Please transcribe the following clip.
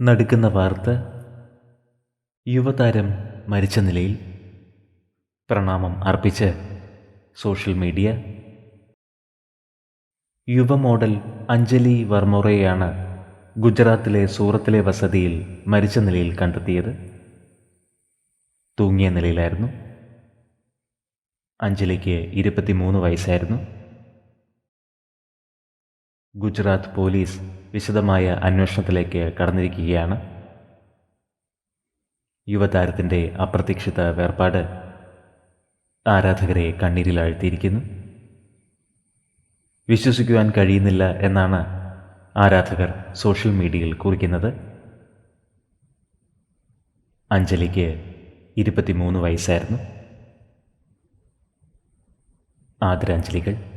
നടുക്കുന്ന വാർത്ത. യുവതാരം മരിച്ച നിലയിൽ പ്രണാമം അർപ്പിച്ച് സോഷ്യൽ മീഡിയ. യുവ മോഡൽ അഞ്ജലി വർമ്മോറയെയാണ് ഗുജറാത്തിലെ സൂറത്തിലെ വസതിയിൽ മരിച്ച നിലയിൽ കണ്ടെത്തിയത്. തൂങ്ങിയ നിലയിലായിരുന്നു. അഞ്ജലിക്ക് ഇരുപത്തിമൂന്ന് വയസ്സായിരുന്നു. ഗുജറാത്ത് പോലീസ് വിശദമായ അന്വേഷണത്തിലേക്ക് കടന്നിരിക്കുകയാണ്. യുവതാരത്തിന്റെ അപ്രതീക്ഷിത വേർപാട് ആരാധകരെ കണ്ണീരിലാഴ്ത്തിയിരിക്കുന്നു വിശ്വസിക്കുവാൻ കഴിയുന്നില്ല എന്നാണ് ആരാധകർ സോഷ്യൽ മീഡിയയിൽ കുറിക്കുന്നത്. അഞ്ജലിക്ക് ഇരുപത്തിമൂന്ന് വയസ്സായിരുന്നു. ആദരാഞ്ജലികൾ